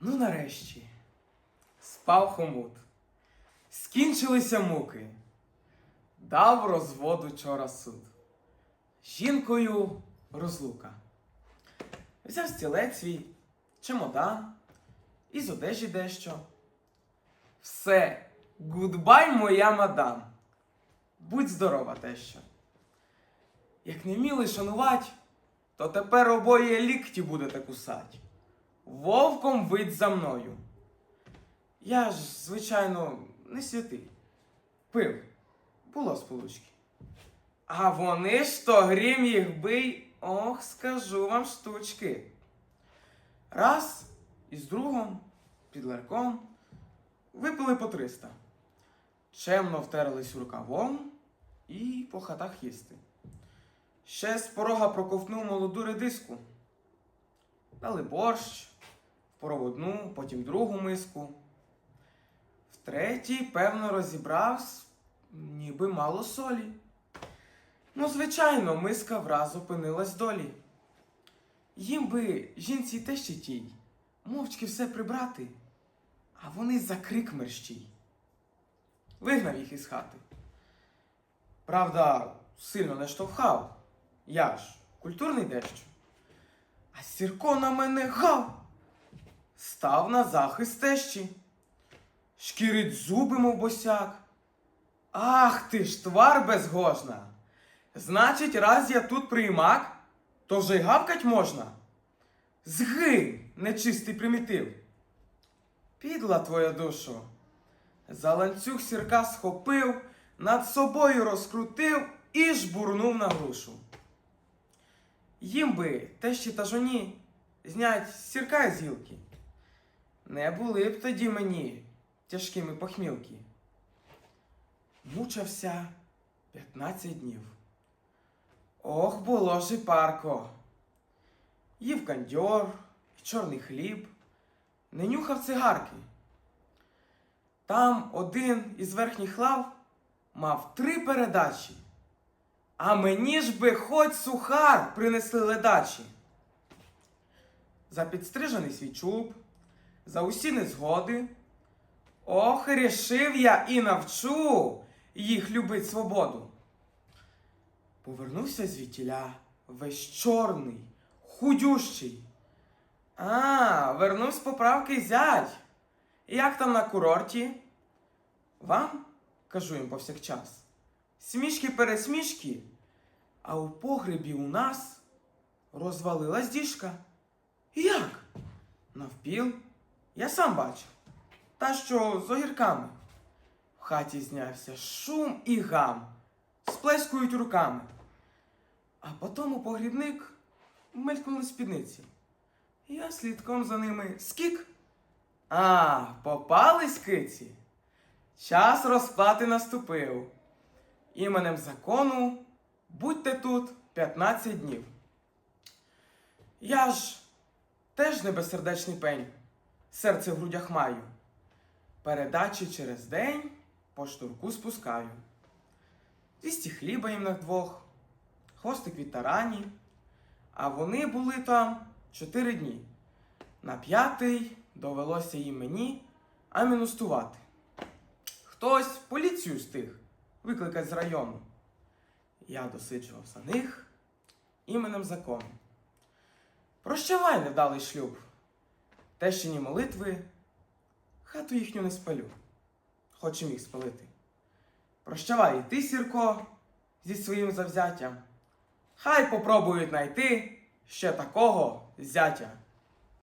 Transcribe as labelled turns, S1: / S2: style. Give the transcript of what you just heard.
S1: Ну, нарешті, спав хомут. Скінчилися муки. Дав розводу вчора суд. Жінкою розлука. Взяв стілець свій, чемодан, із одежі дещо. Все, гудбай, моя мадам. Будь здорова, тещо. Як не вміли шанувать, то тепер обоє лікті будете кусать. Вовком вить за мною. Я ж, звичайно, не святий. Пив, було сполучки. А вони ж то грім їх бий, ох, скажу вам штучки. Раз із другом, під ларком, випили по триста. Чемно втерлись рукавом і по хатах їсти. Ще з порога проковтнув молоду редиску. Дали борщ, в проводну, потім другу миску. В третій, певно, розібрав, ніби мало солі. Ну, звичайно, миска враз опинилась долі. Їм би жінці те ще тій, мовчки все прибрати, а вони за крик мерщій. Вигнав їх із хати. Правда, сильно не штовхав. Я ж культурний дещо. А Сірко на мене гав. Став на захист тещі. Шкірить зуби, мов босяк. Ах ти ж твар безгожна. Значить, раз я тут приймак, то вже й гавкать можна. Згинь, нечистий примітив. Підла твоя душу. За ланцюг сірка схопив, над собою розкрутив і жбурнув на грушу. Їм би тещі та жоні знять з сірка із гілки. Не були б тоді мені тяжкими похмілки. Мучався 15 днів. Ох, було ж і парко. Їв кандьор, чорний хліб, не нюхав цигарки. Там один із верхніх лав мав три передачі. А мені ж би хоч сухар принесли ледачі. За підстрижений свій чуб, за усі незгоди. Ох, рішив я і навчу їх любить свободу. Повернувся звідтіля весь чорний, худющий. А, вернув з поправки зять. Як там на курорті? Вам, кажу їм повсякчас, смішки пересмішки, а у погребі у нас розвалилась діжка. Як? Навпіл? Я сам бачив. Та що з огірками. В хаті знявся шум і гам, сплескують руками. А потім у погрібник мелькнули спідниці. Я слідком за ними скік. А, попались киці. Час розплати наступив. Іменем закону будьте тут 15 днів. Я ж теж не пень, серце в грудях маю. Передачі через день по штурку спускаю. Двісті хліба їм на двох, хвостик від тарані, а вони були там чотири дні. На п'ятий довелося їм мені амінустувати. Хтось поліцію стиг викликать з району. Я досиджував за них іменем закону. Прощавай, невдалий шлюб. Тещині молитви, хату їхню не спалю, хоч і міг спалити. Прощавай і ти, Сірко, зі своїм завзяттям. Хай попробують знайти ще такого зятя.